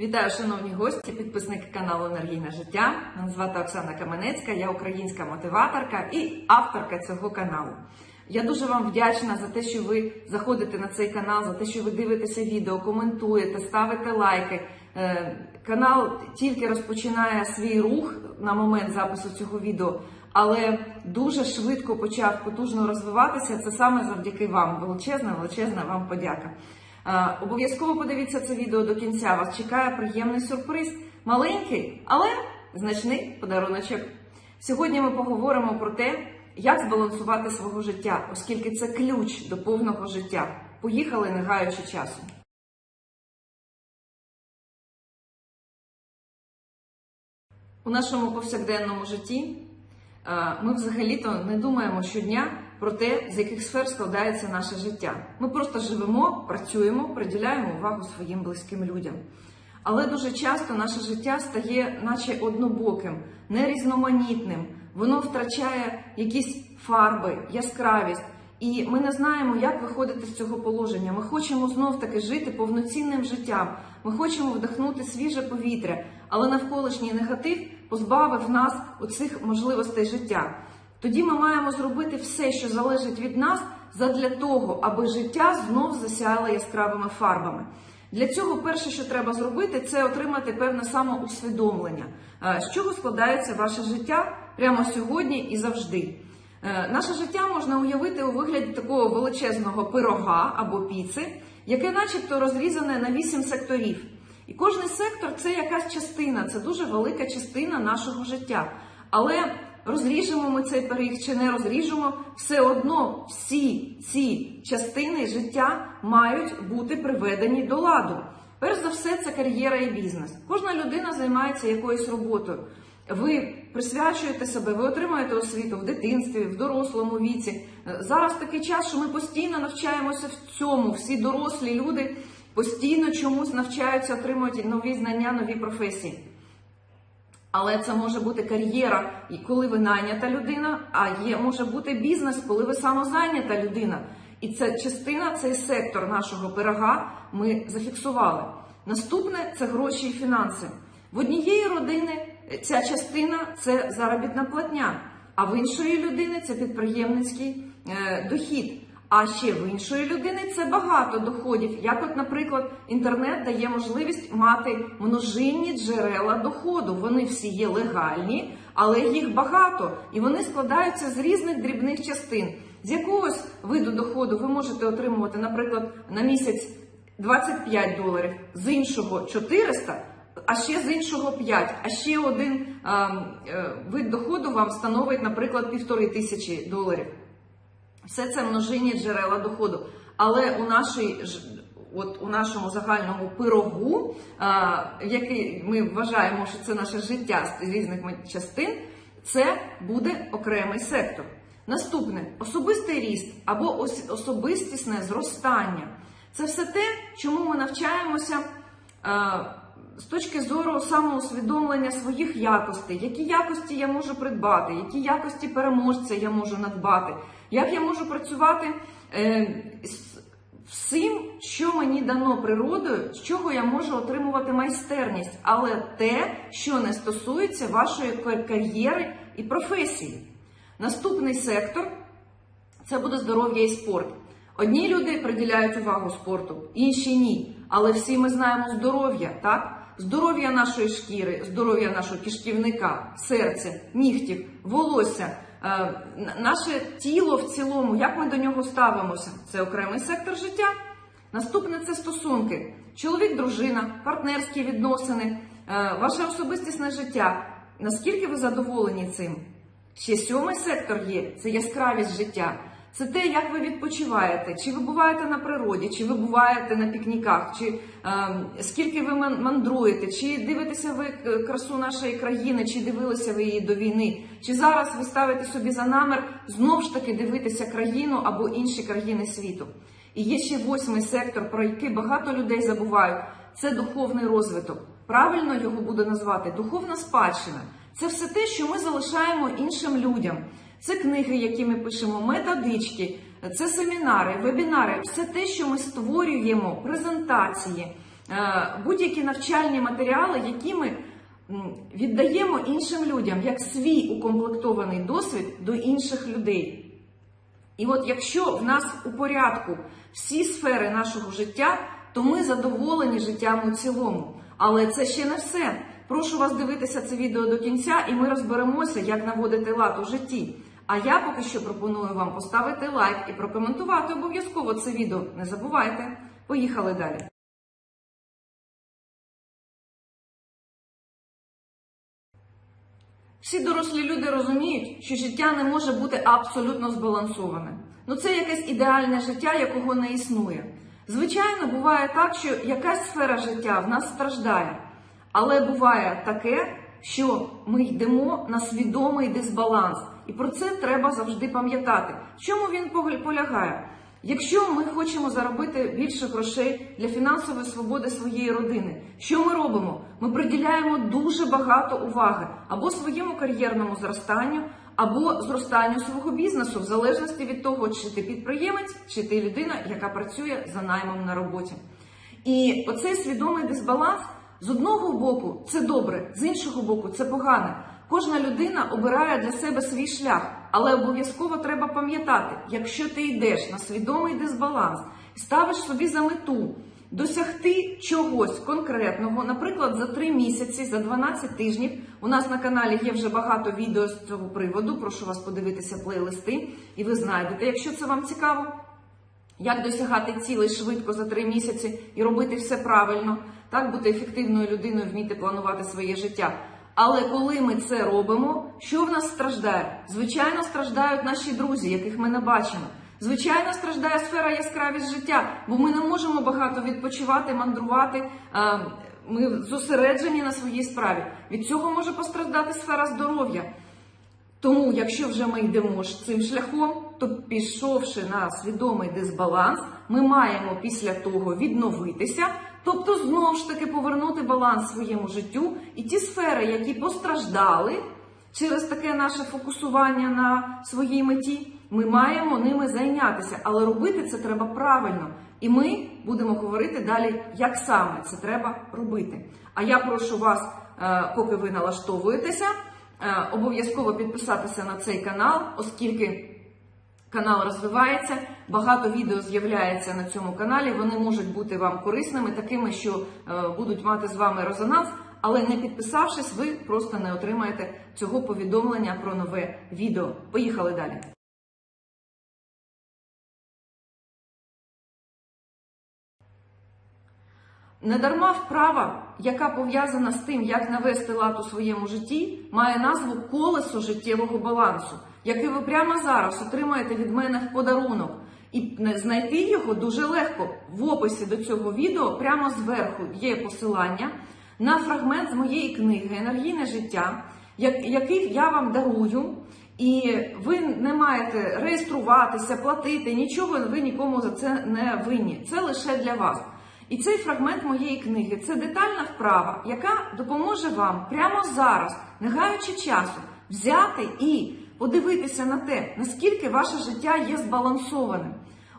Вітаю, шановні гості, підписники каналу Енергійне життя. Мене звати Оксана Каменецька, я українська мотиваторка і авторка цього каналу. Я дуже вам вдячна за те, що ви заходите на цей канал, за те, що ви дивитеся відео, коментуєте, ставите лайки. Е, Канал тільки розпочинає свій рух на момент запису цього відео, але дуже швидко почав потужно розвиватися. Це саме завдяки вам. Величезна, величезна вам подяка. Е, Обов'язково подивіться це відео до кінця. Вас чекає приємний сюрприз. Маленький, але значний подаруночок. Сьогодні ми поговоримо про те, як збалансувати свого життя, оскільки це ключ до повного життя. Поїхали, не гаючи часу. У нашому повсякденному житті е, ми взагалі-то не думаємо щодня про те, з яких сфер складається наше життя. Ми просто живемо, працюємо, приділяємо увагу своїм близьким людям. Але дуже часто наше життя стає, наче однобоким, нерізноманітним. Воно втрачає якісь фарби, яскравість. І ми не знаємо, як виходити з цього положення. Ми хочемо знов таки жити повноцінним життям. Ми хочемо вдихнути свіже повітря, але навколишній негатив позбавив нас оцих можливостей життя. Тоді ми маємо зробити все, що залежить від нас, задля того, аби життя знов засяяло яскравими фарбами. Для цього перше, що треба зробити, це отримати певне самоусвідомлення, Е, з чого складається ваше життя прямо сьогодні і завжди. Е, Наше життя можна уявити у вигляді такого величезного пирога або піци, яке начебто розрізане на вісім секторів. І кожний сектор це якась частина, це дуже велика частина нашого життя. Але розріжемо ми цей пиріг чи не розріжемо, все одно всі ці частини життя мають бути приведені до ладу. Перш за все, це кар'єра і бізнес. Кожна людина займається якоюсь роботою. Ви присвячуєте себе, ви отримуєте освіту в дитинстві, в дорослому віці. Зараз такий час, що ми постійно навчаємося в цьому. Всі дорослі люди постійно чомусь навчаються, отримують нові знання, нові професії. Але це може бути кар'єра, коли ви найнята людина, а є може бути бізнес, коли ви самозайнята людина. І це частина, цей сектор нашого пирога ми зафіксували. Наступне це гроші і фінанси. В однієї родини ця частина це заробітна платня, а в іншої людини це підприємницький е, дохід. А ще в іншої людини це багато доходів. Як, от, наприклад, інтернет дає можливість мати множинні джерела доходу. Вони всі є легальні, але їх багато, і вони складаються з різних дрібних частин. З якогось виду доходу ви можете отримувати, наприклад, на місяць 25 доларів, з іншого 400, а ще з іншого 5, а ще один е, е, вид доходу вам становить, наприклад, півтори тисячі доларів. Все це множинні джерела доходу. Але у нашій от у нашому загальному пирогу, а, який ми вважаємо, що це наше життя з різних частин, це буде окремий сектор. Наступне особистий ріст або особистісне зростання. Це все те, чому ми навчаємося. а, з точки зору самоусвідомлення своїх якостей, які якості я можу придбати, які якості переможця я можу надбати, як я можу працювати е, з всім, що мені дано природою, з чого я можу отримувати майстерність, але те, що не стосується вашої кар'єри і професії. Наступний сектор це буде здоров'я і спорт. Одні люди приділяють увагу спорту, інші ні. Але всі ми знаємо здоров'я, так? Здоров'я нашої шкіри, здоров'я нашого кишківника, серця, нігтів, волосся, е, наше тіло в цілому, як ми до нього ставимося? Це окремий сектор життя. Наступне це стосунки: чоловік, дружина, партнерські відносини, е, ваше особистісне життя. Наскільки ви задоволені цим? Ще сьомий сектор є це яскравість життя. Це те, як ви відпочиваєте, чи ви буваєте на природі, чи ви буваєте на пікніках, чи е, скільки ви ман- мандруєте, чи дивитеся ви красу нашої країни, чи дивилися ви її до війни, чи зараз ви ставите собі за намір знов ж таки дивитися країну або інші країни світу. І є ще восьмий сектор, про який багато людей забувають. Це духовний розвиток. Правильно його буде назвати духовна спадщина. Це все те, що ми залишаємо іншим людям. Це книги, які ми пишемо, методички, це семінари, вебінари, все те, що ми створюємо, презентації, е, будь-які навчальні матеріали, які ми віддаємо іншим людям як свій укомплектований досвід до інших людей. І от якщо в нас у порядку всі сфери нашого життя, то ми задоволені життям у цілому. Але це ще не все. Прошу вас дивитися це відео до кінця, і ми розберемося, як наводити лад у житті. А я поки що пропоную вам поставити лайк і прокоментувати обов'язково це відео. Не забувайте. Поїхали далі. Всі дорослі люди розуміють, що життя не може бути абсолютно збалансоване. Ну це якесь ідеальне життя, якого не існує. Звичайно, буває так, що якась сфера життя в нас страждає, але буває таке, що ми йдемо на свідомий дисбаланс, і про це треба завжди пам'ятати. В чому він полягає? Якщо ми хочемо заробити більше грошей для фінансової свободи своєї родини, що ми робимо? Ми приділяємо дуже багато уваги або своєму кар'єрному зростанню, або зростанню свого бізнесу, в залежності від того, чи ти підприємець, чи ти людина, яка працює за наймом на роботі. І оцей свідомий дисбаланс з одного боку це добре, з іншого боку, це погане. Кожна людина обирає для себе свій шлях, але обов'язково треба пам'ятати, якщо ти йдеш на свідомий дисбаланс ставиш собі за мету досягти чогось конкретного, наприклад, за 3 місяці, за 12 тижнів. У нас на каналі є вже багато відео з цього приводу. Прошу вас подивитися плейлисти, і ви знайдете, якщо це вам цікаво. Як досягати цілей швидко за три місяці і робити все правильно, так бути ефективною людиною, вміти планувати своє життя. Але коли ми це робимо, що в нас страждає? Звичайно, страждають наші друзі, яких ми не бачимо. Звичайно, страждає сфера яскравість життя, бо ми не можемо багато відпочивати, мандрувати. Ми зосереджені на своїй справі. Від цього може постраждати сфера здоров'я. Тому, якщо вже ми йдемо цим шляхом, то пішовши на свідомий дисбаланс, ми маємо після того відновитися, тобто знову ж таки повернути баланс своєму життю, і ті сфери, які постраждали через таке наше фокусування на своїй меті, ми маємо ними зайнятися, але робити це треба правильно. І ми будемо говорити далі, як саме це треба робити. А я прошу вас, е, поки ви налаштовуєтеся. Е, Обов'язково підписатися на цей канал, оскільки канал розвивається, багато відео з'являється на цьому каналі. Вони можуть бути вам корисними, такими, що е, будуть мати з вами резонанс. Але не підписавшись, ви просто не отримаєте цього повідомлення про нове відео. Поїхали далі. Недарма вправа, яка пов'язана з тим, як навести лад у своєму житті, має назву колесо життєвого балансу, яке ви прямо зараз отримаєте від мене в подарунок. І знайти його дуже легко. В описі до цього відео прямо зверху є посилання на фрагмент з моєї книги Енергійне життя, як- який я вам дарую. І ви не маєте реєструватися, платити, нічого ви нікому за це не винні. Це лише для вас. І цей фрагмент моєї книги це детальна вправа, яка допоможе вам прямо зараз, не гаючи часу, взяти і подивитися на те, наскільки ваше життя є збалансованим.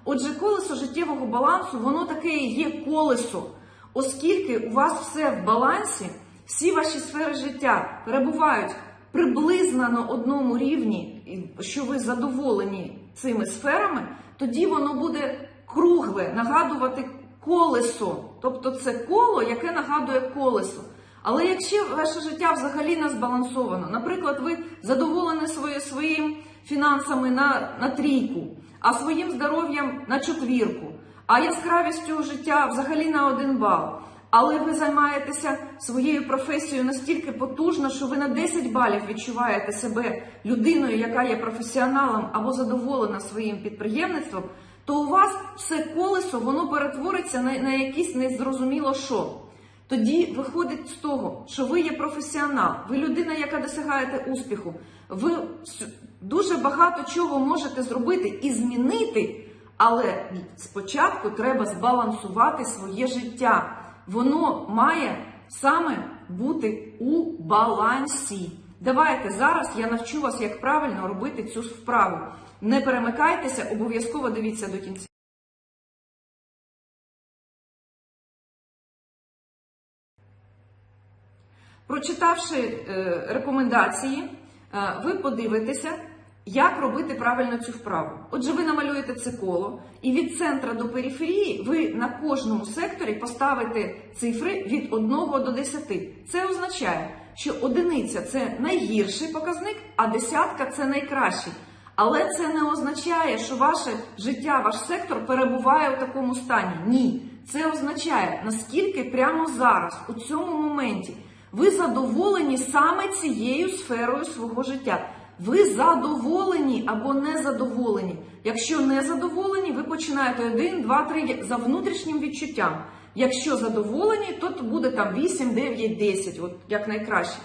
Отже, колесо життєвого балансу, воно таке і є колесо, оскільки у вас все в балансі, всі ваші сфери життя перебувають приблизно на одному рівні, що ви задоволені цими сферами, тоді воно буде кругле, нагадувати колесо. Тобто це коло, яке нагадує колесо. Але якщо ваше життя взагалі не збалансовано, наприклад, ви задоволені своє, своїм фінансами на, на трійку, а своїм здоров'ям на четвірку, а яскравістю життя взагалі на один бал. Але ви займаєтеся своєю професією настільки потужно, що ви на 10 балів відчуваєте себе людиною, яка є професіоналом або задоволена своїм підприємництвом, то у вас все колесо воно перетвориться на, на якісь незрозуміло що. Тоді виходить з того, що ви є професіонал, ви людина, яка досягаєте успіху. Ви дуже багато чого можете зробити і змінити, але спочатку треба збалансувати своє життя. Воно має саме бути у балансі. Давайте зараз я навчу вас, як правильно робити цю вправу. Не перемикайтеся, обов'язково дивіться до кінця. Прочитавши е, рекомендації, е, ви подивитеся, як робити правильно цю вправу. Отже, ви намалюєте це коло, і від центра до периферії ви на кожному секторі поставите цифри від 1 до 10. Це означає, що одиниця це найгірший показник, а десятка це найкращий. Але це не означає, що ваше життя, ваш сектор перебуває у такому стані. Ні. Це означає, наскільки прямо зараз, у цьому моменті, ви задоволені саме цією сферою свого життя. Ви задоволені або не задоволені. Якщо не задоволені, ви починаєте 1, 2, 3 за внутрішнім відчуттям. Якщо задоволені, то буде там 8, 9, 10, от як найкраще.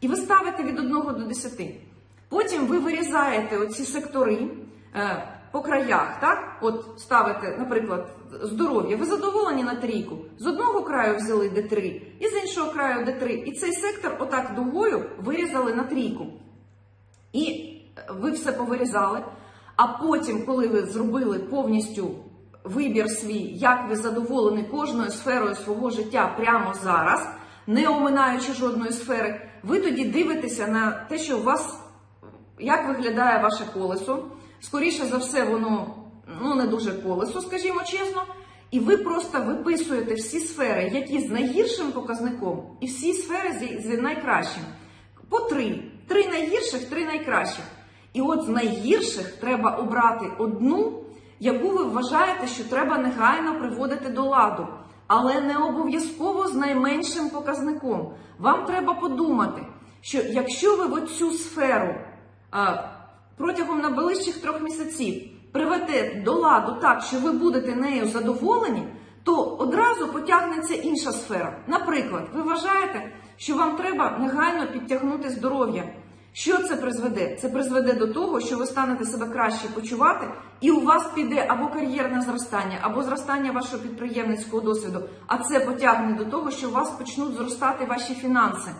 І ви ставите від 1 до 10. Потім ви вирізаєте оці сектори е, по краях, так? От ставите, наприклад, здоров'я. Ви задоволені на трійку. З одного краю взяли Д3, і з іншого краю Д3. І цей сектор отак дугою вирізали на трійку. І ви все повирізали. А потім, коли ви зробили повністю вибір свій, як ви задоволені кожною сферою свого життя прямо зараз, не оминаючи жодної сфери, ви тоді дивитеся на те, що у вас як виглядає ваше колесо. Скоріше за все, воно ну не дуже колесо, скажімо чесно. І ви просто виписуєте всі сфери, які з найгіршим показником, і всі сфери з, найкращим. По три. Три найгірших, три найкращих. І от з найгірших треба обрати одну, яку ви вважаєте, що треба негайно приводити до ладу. Але не обов'язково з найменшим показником. Вам треба подумати, що якщо ви в оцю сферу протягом найближчих трьох місяців приведете до ладу так, що ви будете нею задоволені, то одразу потягнеться інша сфера. Наприклад, ви вважаєте, що вам треба негайно підтягнути здоров'я. Що це призведе? Це призведе до того, що ви станете себе краще почувати, і у вас піде або кар'єрне зростання, або зростання вашого підприємницького досвіду. А це потягне до того, що у вас почнуть зростати ваші фінанси.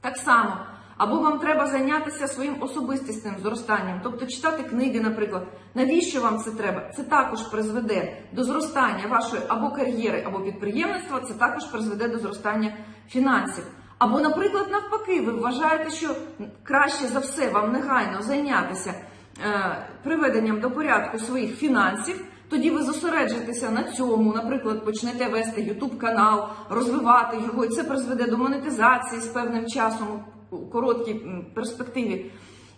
Так само, або вам треба зайнятися своїм особистісним зростанням, тобто читати книги, наприклад. Навіщо вам це треба? Це також призведе до зростання вашої або кар'єри, або підприємництва, це також призведе до зростання фінансів. Або, наприклад, навпаки, ви вважаєте, що краще за все вам негайно зайнятися е, приведенням до порядку своїх фінансів. Тоді ви зосереджуєтеся на цьому, наприклад, почнете вести YouTube канал, розвивати його, і це призведе до монетизації з певним часом у короткій перспективі.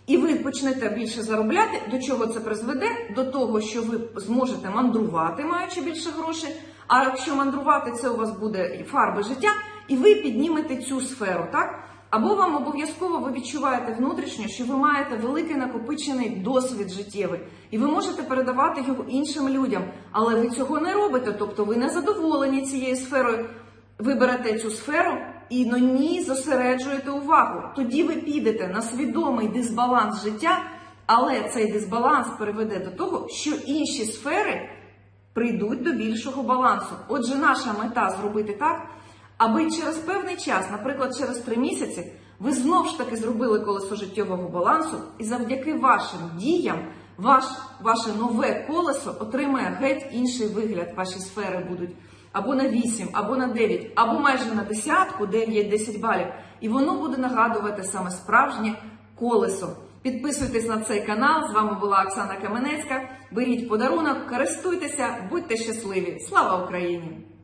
І ви почнете більше заробляти. До чого це призведе? До того, що ви зможете мандрувати, маючи більше грошей. А якщо мандрувати, це у вас буде фарби життя, і ви піднімете цю сферу, так? Або вам обов'язково ви відчуваєте внутрішньо, що ви маєте великий накопичений досвід життєвий, і ви можете передавати його іншим людям, але ви цього не робите, тобто ви не задоволені цією сферою. Ви берете цю сферу і на ній зосереджуєте увагу. Тоді ви підете на свідомий дисбаланс життя, але цей дисбаланс приведе до того, що інші сфери прийдуть до більшого балансу. Отже, наша мета зробити так, аби через певний час, наприклад, через три місяці, ви знов ж таки зробили колесо життєвого балансу, і завдяки вашим діям ваш, ваше нове колесо отримає геть інший вигляд. Ваші сфери будуть або на 8, або на 9, або майже на десятку, 9-10 балів. І воно буде нагадувати саме справжнє колесо. Підписуйтесь на цей канал. З вами була Оксана Каменецька. Беріть подарунок, користуйтеся, будьте щасливі! Слава Україні!